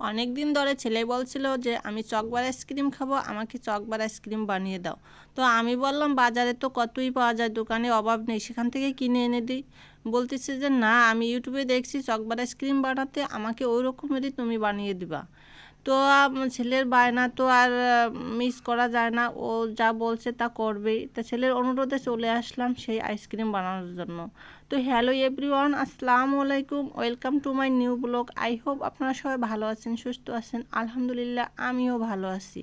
অনেক দিন ধরে ছেলে বলছিল যে, আমি চকবার আইসক্রিম খাব, আমাকে চকবার আইসক্রিম বানিয়ে দাও। তো আমি বললাম, বাজারে তো কতই পাওয়া যায়, দোকানে অভাব নেই, সেখান থেকে কিনে এনে দিই। বলতেছে যে, না, আমি ইউটিউবে দেখছি চকবার আইসক্রিম বানাতে, আমাকে ওই রকমেরই তুমি বানিয়ে দিবা। তো ছেলের বায়না তো আর মিস করা যায় না। ও যা বলছে তা করবেই। তা ছেলের অনুরোধে চলে আসলাম সেই আইসক্রিম বানানোর জন্য। তো হ্যালো এভরিওয়ান আসসালামু আলাইকুম। Welcome to my new blog I hope আপনারা সবাই ভালো আছেন, সুস্থ আছেন। আলহামদুলিল্লাহ, আমিও ভালো আছি।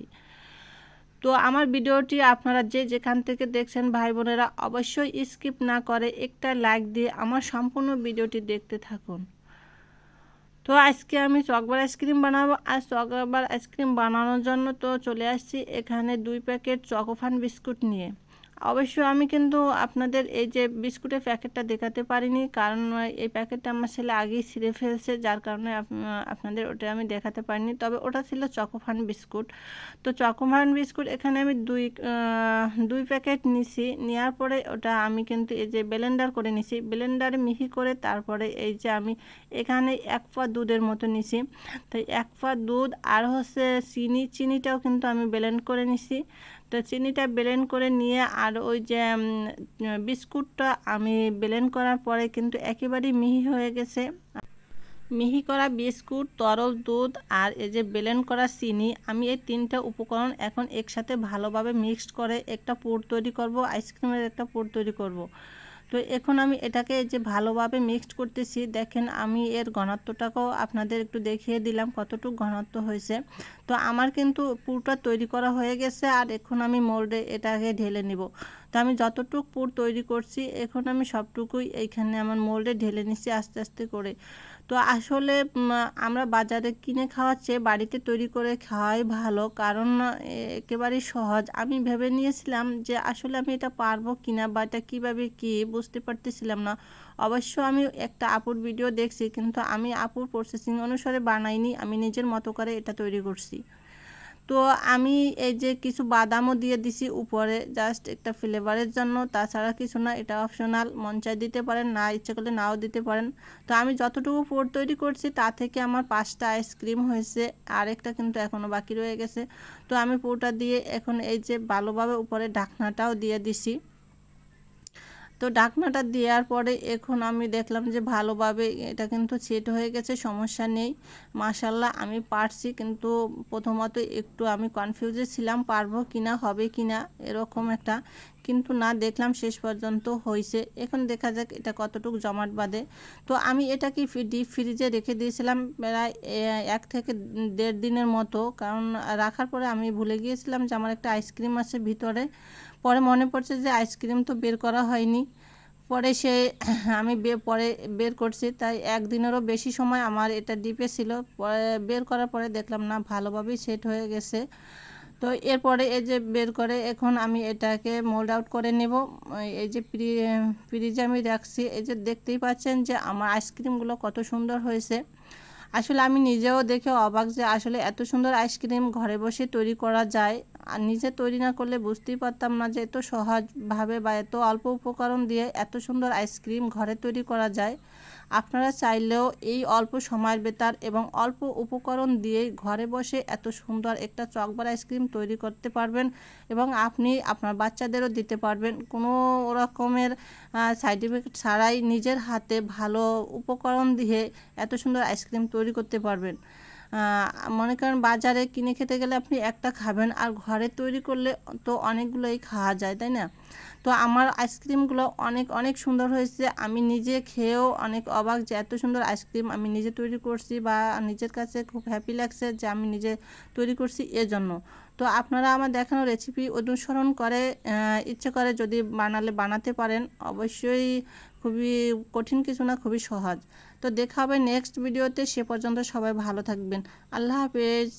তো আমার ভিডিওটি আপনারা যে যেখান থেকে দেখছেন, ভাই বোনেরা, অবশ্যই স্কিপ না করে একটা লাইক দিয়ে আমার সম্পূর্ণ ভিডিওটি দেখতে থাকুন। তো আজকে আমি চকবার আইসক্রিম বানাবো। আর চকবার আইসক্রিম বানানোর জন্য তো চলে আসছি এখানে দুই প্যাকেট চকোফান বিস্কুট নিয়ে। অবশ্য আমি কিন্তু আপনাদের এই যে বিস্কুটের প্যাকেটটা দেখাতে পারিনি, কারণ এই প্যাকেটটা আমার ছেলে আগেই ছিঁড়ে ফেলছে, যার কারণে আপনাদের ওটা আমি দেখাতে পারিনি। তবে ওটা ছিল চকোফান বিস্কুট। তো চকোফান বিস্কুট এখানে আমি দুই দুই প্যাকেট নিছি। নেওয়ার পরে ওটা আমি কিন্তু এই যে ব্লেন্ডার করে নিছি। ব্লেন্ডারে মিহি করে তারপরে এই যে আমি এখানে এক পা দুধের মতো নিছি। তাই এক পা দুধ আর হচ্ছে চিনি, চিনিটাও কিন্তু আমি ব্লেন্ড করে নিছি। তো চিনিটা ব্লেন্ড করে নিয়ে আর ওই যে বিস্কুটটা আমি ব্লেন্ড করার পরে কিন্তু একেবারেই মিহি হয়ে গেছে মিহি করা বিস্কুট, তরল দুধ আর এই যে ব্লেন্ড করা চিনি, আমি এই তিনটা উপকরণ এখন একসাথে ভালোভাবে মিক্সড করে একটা পুর তৈরি করব আইসক্রিমের একটা পুর তৈরি করব। তো এখন আমি এটাকে যে ভালোভাবে মিক্সড করতেছি, দেখেন আমি এর ঘনত্বটাকেও আপনাদের একটু দেখিয়ে দিলাম কতটুকু ঘনত্ব হয়েছে। তো আমার কিন্তু পুরটা তৈরি করা হয়ে গেছে আর এখন আমি মোল্ডে এটাকে ঢেলে নিব। তো আমি যতটুক পুর তৈরি করছি, এখন আমি সবটুকুই এইখানে আমার মোল্ডে ঢেলে নিচ্ছি আস্তে আস্তে করে। তো আসলে আমরা বাজারে কিনে খাওয়ার চেয়ে বাড়িতে তৈরি করে খাওয়াই ভালো। কারণ একেবারেই সহজ। আমি ভেবে নিয়েছিলাম যে আসলে আমি এটা পারব কিনা বা এটা কীভাবে কী বুঝতে পারতেছিলাম না। অবশ্য আমি একটা আপুর ভিডিও দেখছি, কিন্তু আমি আপুর প্রসেসিং অনুসারে বানাইনি। আমি নিজের মতো করে এটা তৈরি করছি। তো আমি এই যে কিছু বাদামও দিয়ে দিছি উপরে জাস্ট একটা ফ্লেভারের জন্য। তাছাড়া কিছু না, এটা অপশনাল মন দিতে পারেন, না ইচ্ছে করলে নাও দিতে পারেন। তো আমি যতটুকু পোর তৈরি করছি, তা থেকে আমার পাঁচটা আইসক্রিম হয়েছে, আরেকটা কিন্তু এখনও বাকি রয়ে গেছে। তো আমি পোরটা দিয়ে এখন এই যে ভালোভাবে উপরে ঢাকনাটাও দিয়ে দিছি। তো ঢাকনাটা দেওয়ার পরে এখন আমি দেখলাম যে ভালোভাবে এটা কিন্তু সেট হয়ে গেছে, সমস্যা নেই। মাশাল্লাহ আমি পারছি, কিন্তু প্রথমত একটু আমি কনফিউজে ছিলাম, পারব কিনা, হবে কিনা, এরকম একটা কিন্তু না দেখলাম শেষ পর্যন্ত হয়েছে এখন দেখা যাক এটা কতটুকু জমাট বাঁধে। তো আমি এটা কি ডিপ ফ্রিজে রেখে দিয়েছিলাম প্রায় এক থেকে দেড় দিনের মতো। কারণ রাখার পরে আমি ভুলে গিয়েছিলাম যে আমার একটা আইসক্রিম আছে ভিতরে। পরে মনে পড়ছে যে আইসক্রিম তো বের করা হয়নি। পরে সে, আমি পরে বের করছি। তাই একদিনেরও বেশি সময় আমার এটা ডিপে ছিল। পরে বের করার পরে দেখলাম না, ভালোভাবেই সেট হয়ে গেছে। তো এরপরে এই যে বের করে, এখন আমি এটাকে মোল্ড আউট করে নেব। এই যে ফ্রিজে আমি রাখছি। এই যে দেখতেই পাচ্ছেন যে আমার আইসক্রিমগুলো কত সুন্দর হয়েছে। আসলে আমি নিজেও দেখে অবাক যে আসলে এত সুন্দর আইসক্রিম ঘরে বসে তৈরি করা যায়। আর নিজে তৈরি না করলে বুঝতেই পারতাম না যে এত সহজভাবে বা এত অল্প উপকরণ দিয়ে এত সুন্দর আইসক্রিম ঘরে তৈরি করা যায়। আপনারা চাইলেও এই অল্প সময়ের বেতার এবং অল্প উপকরণ দিয়ে ঘরে বসে এত সুন্দর একটা চকবার আইসক্রিম তৈরি করতে পারবেন এবং আপনি আপনার বাচ্চাদেরও দিতে পারবেন। কোনো রকমের সাইড এফেক্ট ছাড়াই নিজের হাতে ভালো উপকরণ দিয়ে এত সুন্দর আইসক্রিম তৈরি করতে পারবেন। মনে করেন বাজারে কিনে খেতে গেলে আপনি একটা খাবেন আর ঘরে তৈরি করলে তো অনেকগুলোই খাওয়া যায়, তাই না? তো আমার আইসক্রিমগুলো অনেক অনেক সুন্দর হয়েছে। আমি নিজে খেয়েও অনেক অবাক যে এত সুন্দর আইসক্রিম আমি নিজে তৈরি করছি বা নিজের কাছে খুব হ্যাপি লাগছে যে আমি নিজে তৈরি করছি এজন্য। তো আপনারা আমার দেখানো রেসিপি অনুসরণ করে ইচ্ছে করে যদি বানালে বানাতে পারেন, অবশ্যই খুবই কঠিন কিছু না, খুবই সহজ। তো দেখা হবে নেক্সট ভিডিওতে সে পর্যন্ত সবাই ভালো থাকবেন। আল্লাহ হাফেজ।